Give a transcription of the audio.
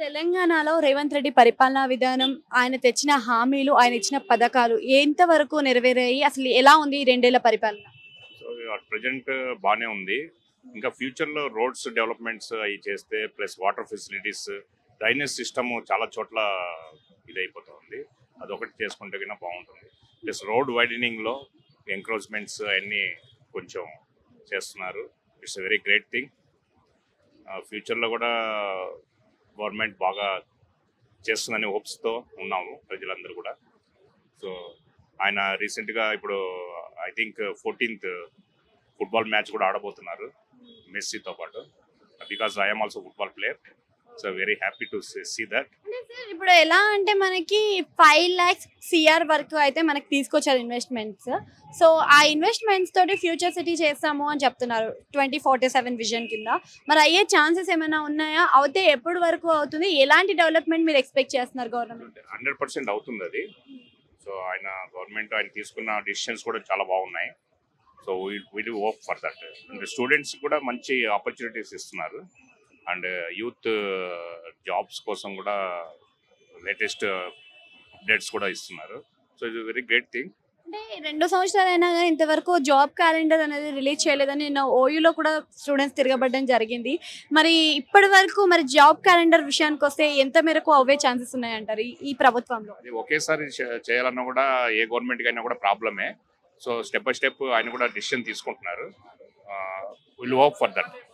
తెలంగాణలో రేవంత్ రెడ్డి పరిపాలనా విధానం ఆయన తెచ్చిన హామీలు ఆయన ఇచ్చిన పథకాలు ఎంతవరకు నెరవేరాయి? అసలు ఎలా ఉంది ఈ రెండేళ్ళ పరిపాలన? సో ప్రజెంట్ బాగానే ఉంది. ఇంకా ఫ్యూచర్లో రోడ్స్ డెవలప్మెంట్స్ అవి చేస్తే plus water facilities drainage system చాలా చోట్ల ఇదైపోతుంది. అదొకటి చేసుకుంటే కన్నా బాగుంటుంది ప్లస్ రోడ్ వైడనింగ్లో ఎంక్రోచ్మెంట్స్ అవన్నీ కొంచెం చేస్తున్నారు. It's very great thing. ఫ్యూచర్లో కూడా గవర్నమెంట్ బాగా చేస్తుందని హోప్స్తో ఉన్నాము ప్రజలందరూ కూడా. సో ఆయన రీసెంట్గా ఇప్పుడు I think fourteenth football match కూడా ఆడబోతున్నారు మెస్సీతో పాటు. Because I'm also football player. So very happy to see that. ఇప్పుడు ఎలా అంటే మనకి ఫైవ్ ల్యాక్స్ సిఆర్ వరకు అయితే మనకి తీసుకొచ్చారు ఇన్వెస్ట్మెంట్స్ సో ఆ ఇన్వెస్ట్మెంట్స్ తోటి ఫ్యూచర్ సిటీ చేస్తాము అని చెప్తున్నారు ట్వంటీ ఫార్టీ సెవెన్ విజన్ కింద. మరి అయ్యే ఛాన్సెస్ ఏమైనా ఉన్నాయా? అవుతే ఎప్పటి వరకు అవుతుంది? ఎలాంటి డెవలప్మెంట్ మీరు ఎక్స్పెక్ట్ చేస్తున్నారు గవర్నమెంట్ హండ్రెడ్ పర్సెంట్ అవుతుంది అది. సో ఆయన గవర్నమెంట్ ఆయన తీసుకున్న డిసిషన్స్ కూడా చాలా బాగున్నాయి. So will work for that students కూడా మంచి ఆపర్చునిటీస్ ఇస్తున్నారు. అండ్ యూత్ జాబ్స్ కోసం కూడా లేటెస్ట్ అప్డేట్స్ కూడా ఇస్తున్నారు. సో ఇది వెరీ గ్రేట్ థింగ్. అంటే రెండు సంవత్సరాలు అయినా కానీ ఇంతవరకు జాబ్ క్యాలెండర్ అనేది రిలీజ్ చేయలేదని నేను ఓయూలో కూడా స్టూడెంట్స్ తిరగబడడం జరిగింది. మరి ఇప్పటి వరకు మరి జాబ్ క్యాలెండర్ విషయానికి వస్తే ఎంత మేరకు అవే ఛాన్సెస్ ఉన్నాయంటారు ఈ- ఈ ప్రభుత్వంలో? అది ఒకేసారి చేయాలన్నా కూడా ఏ గవర్నమెంట్కి అయినా కూడా ప్రాబ్లమే. సో స్టెప్ బై స్టెప్ ఆయన కూడా డిసిషన్ తీసుకుంటున్నారు. Will work for that.